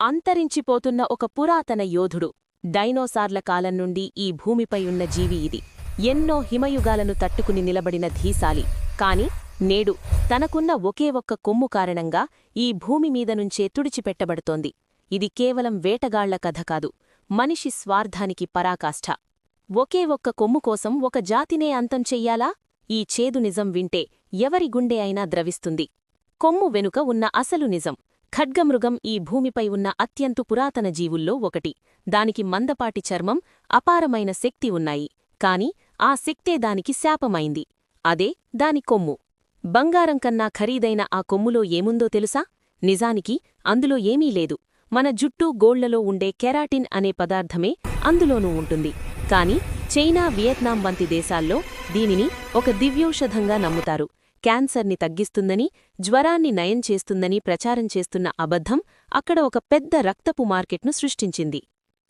అంతరించిపోతున్న ఒక పురాతన యోధుడు. డైనోసార్ల కాలం నుండి ఈ భూమిపై ఉన్న జీవి ఇది. ఎన్నో హిమయుగాలను తట్టుకుని నిలబడిన ధీశాలి. కాని నేడు తనకున్న ఒకే ఒక్క కొమ్ము కారణంగా ఈ భూమి మీద నుంచే తుడిచిపెట్టబడుతోంది. ఇది కేవలం వేటగాళ్ళ కథ కాదు మనిషి స్వార్థానికి పరాకాష్ఠ. ఒకే ఒక్క కొమ్ము కోసం ఒక జాతినే అంతం చెయ్యాలా? ఈ చేదు నిజం వింటే ఎవరి గుండె అయినా ద్రవిస్తుంది. కొమ్ము వెనుక ఉన్న అసలు నిజం. ఖడ్గమృగం ఈ భూమిపై ఉన్న అత్యంత పురాతన జీవుల్లో ఒకటి. దానికి మందపాటి చర్మం అపారమైన శక్తి ఉన్నాయి. కాని ఆ శక్తే దానికి శాపమైంది. అదే దాని కొమ్ము. బంగారం కన్నా ఖరీదైన ఆ కొమ్ములో ఏముందో తెలుసా? నిజానికి అందులో ఏమీ లేదు. మన జుట్టు గోళ్ళలో ఉండే కెరాటిన్ అనే పదార్థమే అందులోనూ ఉంటుంది. కాని చైనా వియత్నాం వంటి దేశాల్లో దీనిని ఒక దివ్యౌషధంగా నమ్ముతారు. క్యాన్సర్ని తగ్గిస్తుందని జ్వరాన్ని నయం చేస్తుందని ప్రచారం చేస్తున్న అబద్ధం అక్కడ ఒక పెద్ద రక్తపు మార్కెట్ను సృష్టించింది.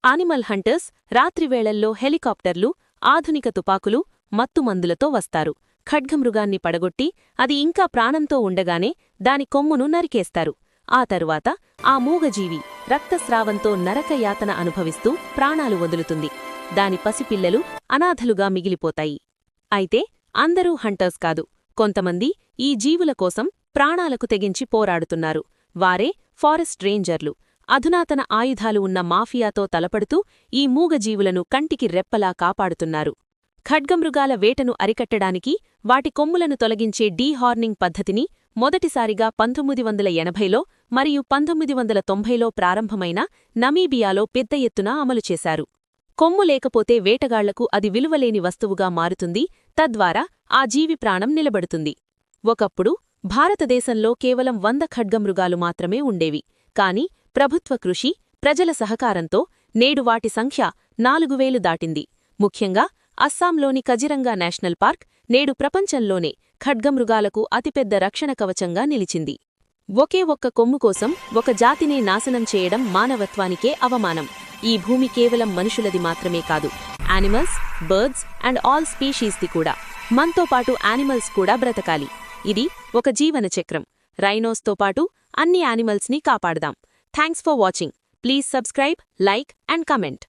ఆనిమల్ హంటర్స్ రాత్రివేళల్లో హెలికాప్టర్లు ఆధునిక తుపాకులు మత్తుమందులతో వస్తారు. ఖడ్గమృగాన్ని పడగొట్టి అది ఇంకా ప్రాణంతో ఉండగానే దాని కొమ్మును నరికేస్తారు. ఆ తరువాత ఆ మూగజీవి రక్తస్రావంతో నరకయాతన అనుభవిస్తూ ప్రాణాలు వదులుతుంది. దాని పసిపిల్లలు అనాథలుగా మిగిలిపోతాయి. అయితే అందరూ హంటర్స్ కాదు. కొంతమంది ఈ జీవుల కోసం ప్రాణాలకు తెగించి పోరాడుతున్నారు. వారే ఫారెస్ట్ రేంజర్లు. అధునాతన ఆయుధాలు ఉన్న మాఫియాతో తలపడుతూ ఈ మూగజీవులను కంటికి రెప్పలా కాపాడుతున్నారు. ఖడ్గమృగాల వేటను అరికట్టడానికి వాటి కొమ్ములను తొలగించే డీహార్నింగ్ పద్ధతిని మొదటిసారిగా పంతొమ్మిది వందల ఎనభైలో మరియు పంతొమ్మిది వందల తొంభైలో ప్రారంభమైన నమీబియాలో పెద్ద ఎత్తున అమలు చేశారు. కొమ్ము లేకపోతే వేటగాళ్ళకు అది విలువలేని వస్తువుగా మారుతుంది తద్వారా ఆ జీవి ప్రాణం నిలబడుతుంది. ఒకప్పుడు భారతదేశంలో కేవలం వంద ఖడ్గమృగాలు మాత్రమే ఉండేవి కాని ప్రభుత్వ కృషి ప్రజల సహకారంతో నేడు వాటి సంఖ్య నాలుగువేలు దాటింది. ముఖ్యంగా అస్సాంలోని కజిరంగా నేషనల్ పార్క్ నేడు ప్రపంచంలోనే ఖడ్గమృగాలకు అతిపెద్ద రక్షణ కవచంగా నిలిచింది. ఒకే ఒక్క కొమ్ము కోసం ఒక జాతినే నాశనం చేయడం మానవత్వానికే అవమానం. ఈ భూమి కేవలం మనుషులది మాత్రమే కాదు. యానిమల్స్ బర్డ్స్ అండ్ ఆల్ స్పీషీస్ది కూడా. మనతో పాటు యానిమల్స్ కూడా బ్రతకాలి. ఇది ఒక జీవన చక్రం. రైనోస్తో పాటు అన్ని యానిమల్స్ని కాపాడదాం. Thanks for watching please subscribe like and comment